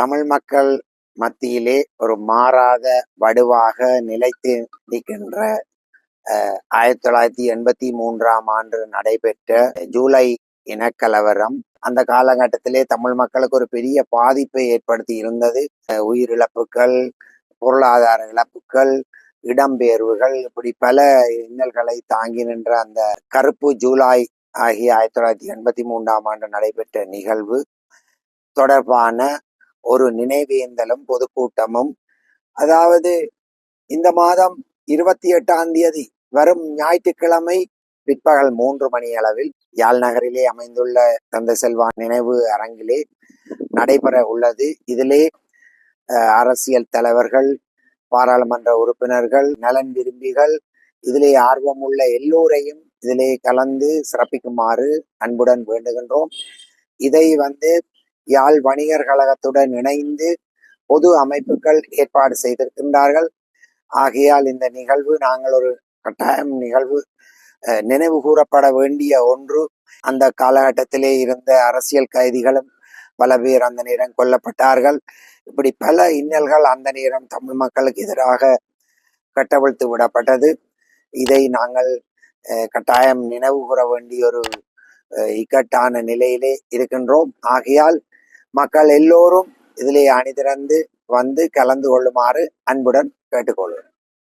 தமிழ் மக்கள் மத்தியிலே ஒரு மாறாத வடுவாக நிலைத்து நிற்கின்ற ஆயிரத்தி தொள்ளாயிரத்தி எண்பத்தி மூன்றாம் ஆண்டு நடைபெற்ற ஜூலை இனக்கலவரம். அந்த காலகட்டத்திலே தமிழ் மக்களுக்கு ஒரு பெரிய பாதிப்பை ஏற்படுத்தி இருந்தது. உயிரிழப்புகள் பொருளாதார இழப்புகள் இடம்பெயர்வுகள் இப்படி பல இன்னல்களை தாங்கி நின்ற அந்த கருப்பு ஜூலை ஆகிய ஆயிரத்தி தொள்ளாயிரத்தி எண்பத்தி மூன்றாம் ஆண்டு நடைபெற்ற நிகழ்வு தொடர்பான ஒரு நினைவேந்தலும் பொதுக்கூட்டமும். அதாவது இந்த மாதம் இருபத்தி எட்டாம் தேதி வரும் ஞாயிற்றுக்கிழமை பிற்பகல் மூன்று மணி அளவில் யாழ் நகரிலே அமைந்துள்ள தந்தை செல்வா நினைவு அரங்கிலே நடைபெற உள்ளது. இதிலே அஹ், அரசியல் தலைவர்கள் பாராளுமன்ற உறுப்பினர்கள் நலன் விரும்பிகள் இதிலே ஆர்வமுள்ள எல்லோரையும் இதிலே கலந்து சிறப்பிக்குமாறு அன்புடன் வேண்டுகின்றோம். இதை வந்து யாழ் வணிகர் கழகத்துடன் இணைந்து பொது அமைப்புகள் ஏற்பாடு செய்திருக்கின்றார்கள். ஆகையால் இந்த நிகழ்வு நாங்கள் ஒரு கட்டாயம் நிகழ்வு நினைவு கூறப்பட வேண்டிய ஒன்று. அந்த காலகட்டத்திலே இருந்த அரசியல் கைதிகளும் பல பேர் அந்த நேரம் கொல்லப்பட்டார்கள். இப்படி பல இன்னல்கள் அந்த நேரம் தமிழ் மக்களுக்கு எதிராக கட்டவிழ்த்து விடப்பட்டது. இதை நாங்கள் கட்டாயம் நினைவு கூற வேண்டிய ஒரு இக்கட்டான நிலையிலே இருக்கின்றோம். ஆகையால் மக்கள் எல்லோரும் இதிலே அணிதிறந்து வந்து கலந்து கொள்ளுமாறு அன்புடன் கேட்டுக்கொள்கிறோம்